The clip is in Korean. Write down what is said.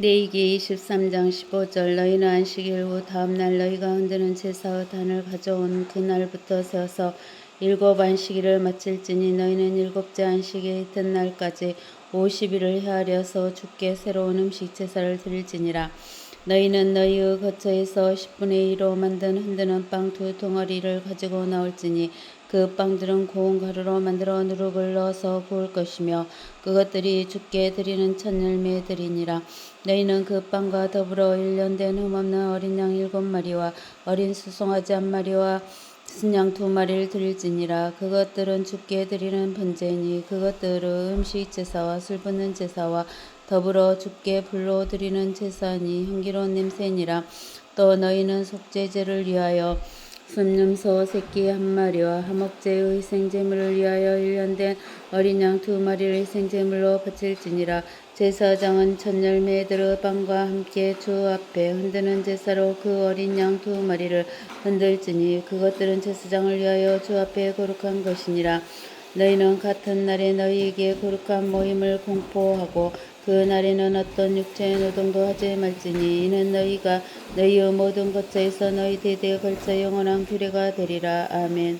내이기 23장 15절 너희는 안식일 후 다음날 너희가 흔드는 제사의 단을 가져온 그날부터 세어서 일곱 안식일을 마칠지니 너희는 일곱째 안식의 이튿날까지 50일을 헤아려서 주께 새로운 음식 제사를 드릴지니라 너희는 너희의 거처에서 10분의 1로 만든 흔드는 빵 두 덩어리를 가지고 나올지니 그 빵들은 고운 가루로 만들어 누룩을 넣어서 구울 것이며 그것들이 주께 드리는 첫 열매들이니라. 너희는 그 빵과 더불어 일년된 흠없는 어린 양 일곱 마리와 어린 수송아지 한 마리와 순양 두 마리를 드릴지니라. 그것들은 주께 드리는 번제니 그것들은 음식 제사와 술 붓는 제사와 더불어 주께 불로 드리는 제사니 향기로운 냄새니라. 또 너희는 속죄제를 위하여 순념소 새끼 한 마리와 화목제의 희생제물을 위하여 일년된 어린 양 두 마리를 희생제물로 바칠지니라. 제사장은 첫 열매들의 빵과 함께 주 앞에 흔드는 제사로 그 어린 양 두 마리를 흔들지니 그것들은 제사장을 위하여 주 앞에 거룩한 것이니라. 너희는 같은 날에 너희에게 거룩한 모임을 공포하고 그 날에는 어떤 육체의 노동도 하지 말지니 이는 너희가 너희의 모든 것자에서 너희 대대에 걸쳐 영원한 규례가 되리라. 아멘